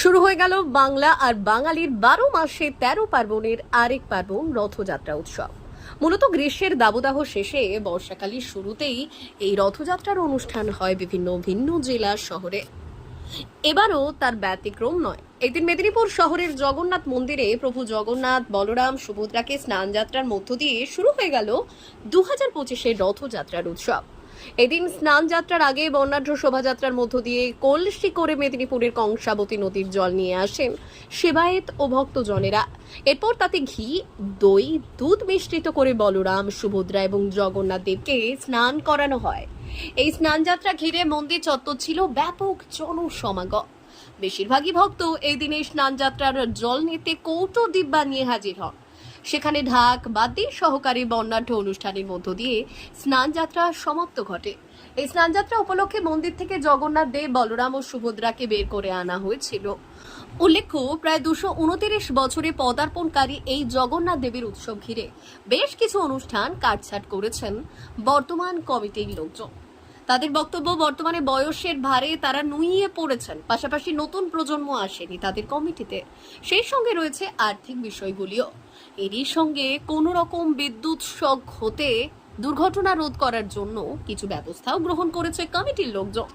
শুরু হয়ে গেল বাংলা আর বাঙালির বারো মাসে তেরো পার্বণের আরেক পার্বণ রথযাত্রা উৎসব। মূলত গ্রীষ্মের দাবদাহ শেষে বর্ষাকালীর শুরুতেই এই রথযাত্রার অনুষ্ঠান হয় বিভিন্ন ভিন্ন জেলা শহরে। এবারও তার ব্যতিক্রম নয়। এদিন মেদিনীপুর শহরের জগন্নাথ মন্দিরে প্রভু জগন্নাথ, বলরাম, সুভদ্রাকে স্নান যাত্রার মধ্য দিয়ে শুরু হয়ে গেল দু হাজার পঁচিশের রথযাত্রার উৎসব। এদিন স্নান যাত্রার আগে বর্ণাঢ্য শোভাযাত্রার মধ্য দিয়ে কলসি করে মেদিনীপুরের কংসাবতী নদীর জল নিয়ে আসেন সেবায়েত ও ভক্তজনেরা। এরপর তাতে ঘি, দই, দুধ মিশ্রিত করে বলরাম, সুভদ্রা এবং জগন্নাথ দেবকে স্নান করানো হয়। এই স্নান যাত্রা ঘিরে মন্দির চত্বর ছিল ব্যাপক জনসমাগম। বেশিরভাগই ভক্ত এই দিনে স্নান যাত্রার জল নিতে কৌটো দিব্যা নিয়ে হাজির হন। সেখানে ঢাক, বাদ্যি সহকারী বর্ণাঢ্য অনুষ্ঠানের মধ্য দিয়ে স্নান যাত্রা সমাপ্ত ঘটে। এই স্নান যাত্রা উপলক্ষে মন্দির থেকে জগন্নাথ দেব, বলরাম ও সুভদ্রাকে বের করে আনা হয়েছিল। উল্লেখ্য, প্রায় দুশো উনতিরিশ বছরে পদার্পণকারী এই জগন্নাথ দেবীর উৎসব ঘিরে বেশ কিছু অনুষ্ঠান কাটছাট করেছেন বর্তমান কমিটির লোকজন। তাদের বক্তব্য, বর্তমানে বয়সের ভারে তারা নুইয়ে পড়েছেন। পাশাপাশি নতুন প্রজন্ম আসেনি তাদের কমিটিতে। সেই সঙ্গে রয়েছে আর্থিক বিষয়গুলিও। এরই সঙ্গে কোনো রকম বিদ্যুৎ শখ হতে দুর্ঘটনা রোধ করার জন্য কিছু ব্যবস্থাও গ্রহণ করেছে কমিটির লোকজন।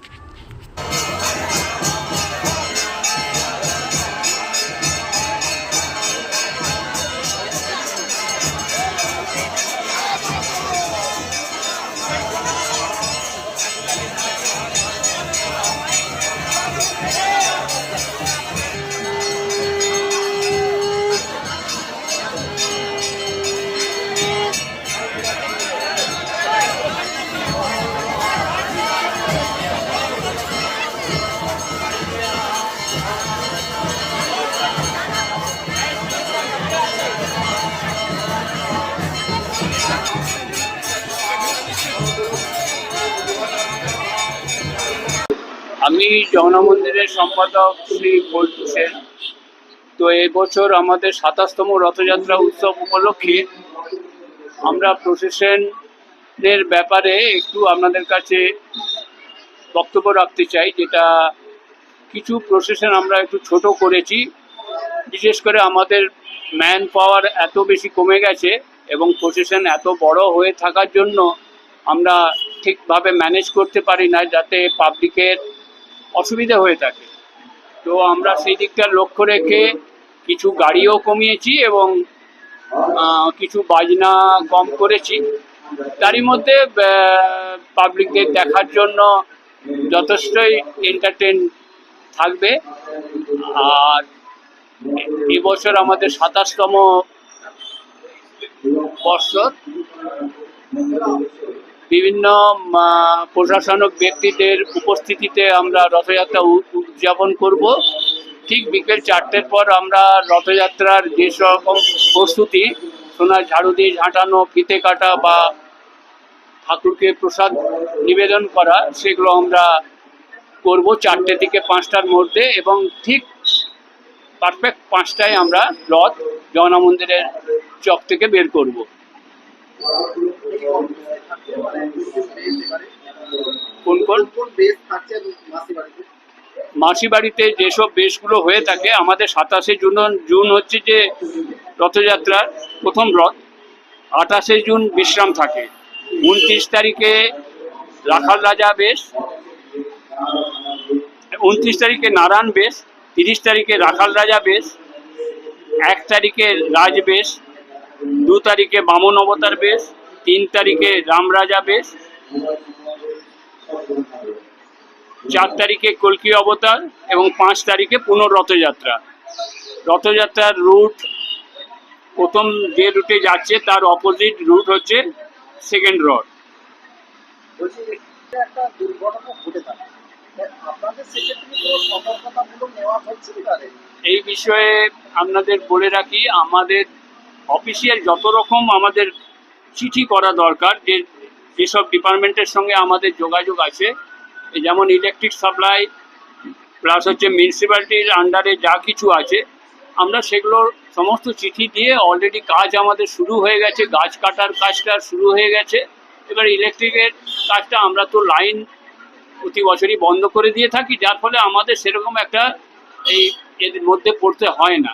আমি জগন্নাথ মন্দিরের সম্পাদক শ্রী বল্টু সেন তো এবছর আমাদের সাতাশতম রথযাত্রা উৎসব উপলক্ষে আমরা প্রসেশনের ব্যাপারে একটু আপনাদের কাছে বক্তব্য রাখতে চাই, যেটা কিছু প্রসেশন আমরা একটু ছোট করেছি। বিশেষ করে আমাদের ম্যান পাওয়ার এত বেশি কমে গেছে এবং প্রসেশন এত বড় হয়ে থাকার জন্য আমরা ঠিকভাবে ম্যানেজ করতে পারি না, যাতে পাবলিকের অসুবিধা হয়ে থাকে। তো আমরা সেই দিকটা লক্ষ্য রেখে কিছু গাড়িও কমিয়েছি এবং কিছু বাজনা কম করেছি। তারই মধ্যে পাবলিকদের দেখার জন্য যথেষ্টই এন্টারটেন থাকবে। আর এবছর আমাদের সাতাশতম বৎসর বিভিন্ন প্রশাসনিক ব্যক্তিদের উপস্থিতিতে আমরা রথযাত্রা উদযাপন করব। ঠিক বিকেল চারটের পর আমরা রথযাত্রার যে রকম প্রস্তুতি, সোনার ঝাড়ু দিয়ে ঝাঁটানো, ফিতে কাটা বা ঠাকুরকে প্রসাদ নিবেদন করা, সেগুলো আমরা করব চারটে থেকে পাঁচটার মধ্যে এবং ঠিক পারফেক্ট পাঁচটায় আমরা রথ, জগন্নাথ মন্দিরের চক থেকে বের করব। কোন কোন? মাসি বাড়িতে যেসব বেশগুলো হয়ে থাকে আমাদের সাতাশে জুন জুন হচ্ছে যে রথযাত্রার প্রথম রথ। আঠাশে জুন বিশ্রাম থাকে। উনত্রিশ তারিখে রাখাল রাজা বেশ। উনত্রিশ তারিখে নারায়ণ বেশ। তিরিশ তারিখে রাখাল রাজা বেশ। এক তারিখে রাজ বেশ। দু তারিখে বামন অবতার বেশ তিন তারিখে রাম রাজা বেশ চার তারিখে কলকি অবতার এবং পাঁচ তারিখে পুনঃ রথযাত্রা রথযাত্রার রুট প্রথম যে রুটে যাচ্ছে তার অপোজিট রুট হচ্ছে সেকেন্ড রড এই বিষয়ে আপনাদের বলে রাখি আমাদের অফিসিয়াল যত রকম আমাদের চিঠি করা দরকার, যে যেসব ডিপার্টমেন্টের সঙ্গে আমাদের যোগাযোগ আছে যেমন ইলেকট্রিক সাপ্লাই প্লাস হচ্ছে মিউনিসিপ্যালিটির আন্ডারে যা কিছু আছে, আমরা সেগুলোর সমস্ত চিঠি দিয়ে অলরেডি কাজ আমাদের শুরু হয়ে গেছে, গাছ কাটার কাজটা শুরু হয়ে গেছে, এবার ইলেকট্রিকের কাজটা আমরা তো লাইন প্রতি বছরই বন্ধ করে দিয়ে থাকি, যার ফলে আমাদের সেরকম একটা এই এর মধ্যে পড়তে হয় না।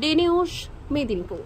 D news Medinipur